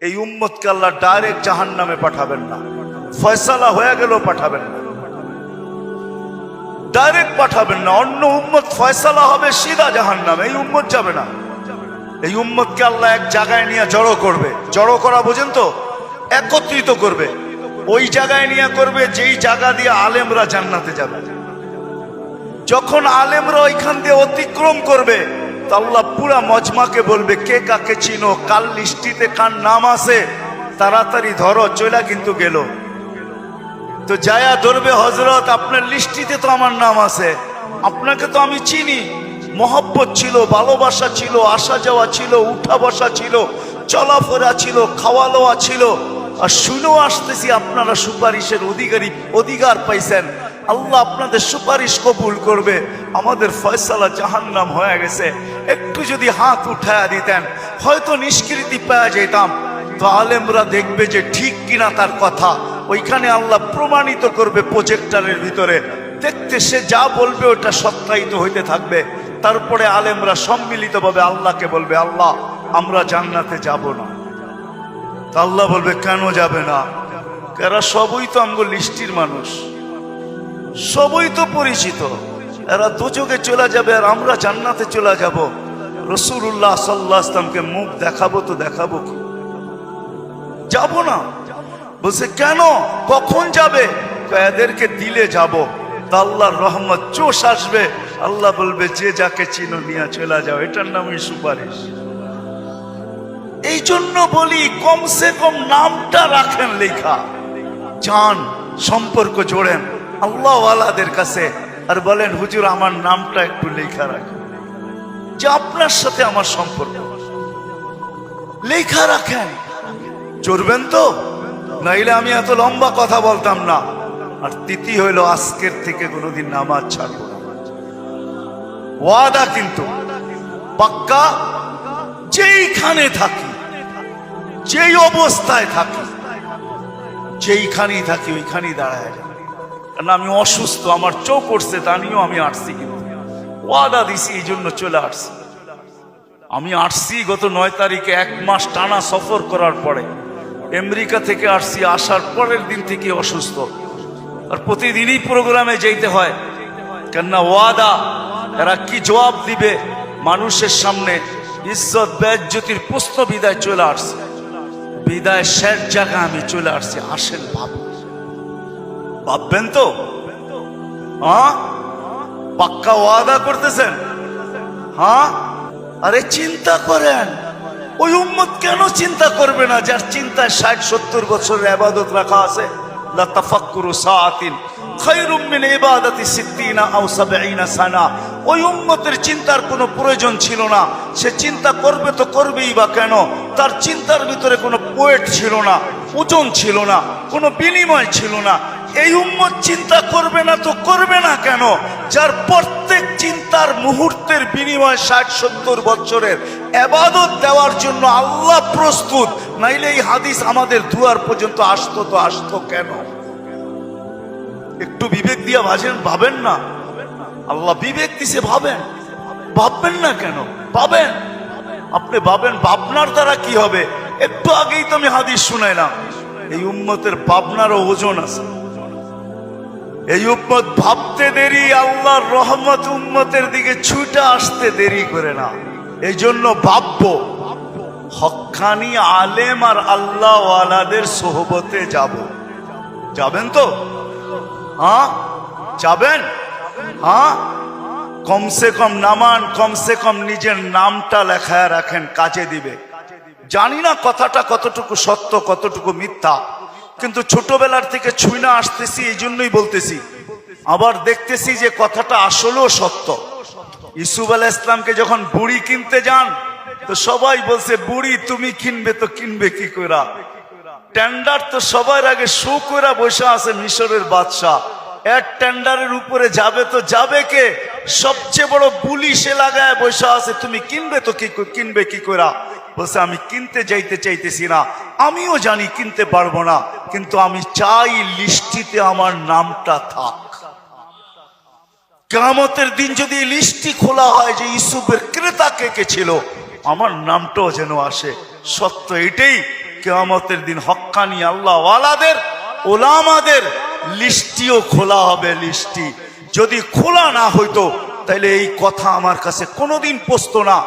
এই উম্মতকে আল্লাহ ডাইরেক্ট জাহান নামে পাঠাবেন না। ফয়সালা হয়ে গেলেও পাঠাবেন না। ডাইরেক্ট পাঠাবেন না। অন্য উম্মত ফয়সালা হবে, সিধা জাহান নামে এই উম্মত যাবে না। এই উম্মতকে আল্লাহ এক জায়গায় নিয়ে জড়ো করবে। জড়ো করা বোঝেন তো? একত্রিত করবে। ওই জায়গায় নিয়ে করবে যেই জায়গা দিয়ে আলেমরা জান্নাতে যাবে। যখন আলেমরা ওইখান দিয়ে অতিক্রম করবে আল্লাহ পুরা মজমাকে বলবে, কে কাকে চিনো? কাল লিস্টিতে কার নাম আছে? তাড়াতাড়ি ধরো চলা কিন্তু গেল। তো যায়া ধরবে হজরত আপনার লিস্টিতে তো আমার নাম আছে। আপনাকে তো আমি চিনি। মহব্বত ছিল, ভালোবাসা ছিল, আসা যাওয়া ছিল, উঠা বসা ছিল, চলাফেরা ছিল, খাওয়া লওয়া ছিল। আর শুনেও আসতেছি আপনারা সুপারিশের অধিকারী, অধিকার পাইছেন। আল্লাহ আপনাদের সুপারিশ কবুল করবে। আমাদের ফয়সালা জাহান্নাম হয়ে গেছে। একটু যদি হাত উঠায়া দিতেন, হয়তো নিষ্কৃতি পাওয়া যেতাম। তো আলেমরা দেখবে যে ঠিক কিনা তার কথা। ওইখানে আল্লাহ প্রমাণিত করবে প্রজেক্টারের ভিতরে। দেখতে সে যা বলবে ওটা সত্যায়িত হইতে থাকবে। তারপরে আলেমরা সম্মিলিতভাবে আল্লাহকে বলবে, আল্লাহ, আমরা জান্নাতে যাব না। তা আল্লাহ বলবে, কেন যাবে না? এরা সবই তো আমগো লিস্টির মানুষ। সবই তো পরিচিত। এরা দুযোগে চলে যাবে আর আমরা জান্নাতে চলে যাব। রসুল্লাহ সাল্লাহ মুখ দেখাবো তো দেখাবো যাব না। বলছে, কেন? কখন যাবে? এদেরকে দিলে যাব। তা আল্লাহর রহমত চোষ আসবে। আল্লাহ বলবে, যে যাকে চিনো নিয়ে চলে যাও। এটার নামই সুপারিশ। এই জন্য বলি, কমসে কম নামটা রাখেন লেখা। চান সম্পর্ক জোড়েন। আল্লাহওয়ালাদের কাছে। আর বলেন, হুজুর, আমার নামটা একটু লেখা রাখেন যে আপনার সাথে আমার সম্পর্ক। লেখা রাখেন। চড়বেন তো? নাইলে আমি এত লম্বা কথা বলতাম না। আর তিথি হইল আজকের থেকে কোনোদিন নামাজ ছাড়বো ওয়াদা কিন্তু। পাক্কা? যেইখানে থাকি, যেই অবস্থায় থাকি, যেইখানেই থাকি, ওইখানেই দাঁড়ায়। কারণ আমি অসুস্থ, আমার চোখ করছে তা নিয়েও আমি আসছি কিন্তু ওয়াদা দিছি, এই জন্য চলে আসছি আমি আসছি গত নয় তারিখে, এক মাস টানা সফর করার পরে, আমেরিকা থেকে আসছি আসার পরের দিন থেকে অসুস্থ। আর প্রতিদিনই প্রোগ্রামে যেতে হয়। কেননা ওয়াদা, এরা কি জবাব দিবে? মানুষের সামনে ইজ্জত, বেজ্জতির প্রশ্ন বিদায় চলে আসছে। বিদায় শেষ জায়গা আমি চলে আসছি, আসেন ভাব ভাববেন তো? হ্যাঁ? পাক্কা ওয়াদা করতেছেন? হ্যাঁ? আরে চিন্তা করেন। ওই উম্মত কেন চিন্তা করবে না যার চিন্তায় ষাট, সত্তর বছরের আবাদত রাখা আছে? ওই উম্মতের চিন্তার কোনো প্রয়োজন ছিল না। সে চিন্তা করবে তো করবেই বা কেন? তার চিন্তার ভিতরে কোনো পোয়েট ছিল না, ওজন ছিল না, কোনো বিনিময় ছিল না। এই উম্মত চিন্তা করবে না তো করবে না কেন? যার প্রত্যেক চিন্তার মুহূর্তের বিনিময় ষাট, সত্তর বছরের এবাদত দেওয়ার জন্য আল্লাহ প্রস্তুত, নাইলে এই হাদিস আমাদের দুয়ার পর্যন্ত আসতো তো আসতো কেন? একটু বিবেক দিয়ে ভাজেন, ভাবেন না। আল্লাহ বিবেক দিছে, ভাবেন। ভাববেন না কেন? ভাবেন। আপনি ভাবেন, ভাবনার দ্বারা কি হবে? একটু আগেই তো আমি হাদিস শুনাইলাম। এই উম্মতের ভাবনারও ওজন আছে। এই উম্মত ভাবতে দেরি, আল্লাহর রহমত উম্মতের দিকে ছুটে আসতে দেরি করে না। এই জন্য ভাববো হক্কানি আলেম আর আল্লাহ ওয়ালাদের সোহবতে যাব। যাবেন তো? হ্যাঁ? যাবেন? হ্যাঁ? কমসে কম নামান, কমসে কম নিজের নামটা লেখায় রাখেন, কাজে দিবে। জানি না কথাটা কতটুকু সত্য, কতটুকু মিথ্যা। কিন্তু ছোটবেলার থেকে ছুঁই আসতেছি এই জন্যই বলতেছি। আবার দেখতেছি যে কথাটা আসলেও সত্য। ইসুফ আলাহ ইসলামকে যখন বুড়ি কিনতে যান, তো সবাই বলছে, বুড়ি, তুমি কিনবে তো কিনবে কি করা টেন্ডার তো সবার আগে শো করে বসে আছে মিশরের বাদশাহ। এক টেন্ডারের উপরে যাবে তো যাবে কে? সবচেয়ে বড় সে লাগায় বসে আছে, তুমি কিনবে তো কি কিনবে কি করা বলছে, আমি কিনতে যাইতে চাইতেছি না। আমিও জানি কিনতে পারব না, কিন্তু আমি চাই লিস্টিতে আমার নামটা থাক। কেমতের দিন যদি এই লিস্টটি খোলা হয় যে ইসুফের ক্রেতা কে কে ছিল, আমার নামটাও যেন আসে। সত্য এটাই, কেয়ামতের দিন হক্কানি আল্লাহ ওয়ালাদের ওলামাদের লিস্টিও খোলা হবে লিস্টি যদি খোলা না হইতো তাহলে এই কথা আমার কাছে কোনোদিন পোস্ত না।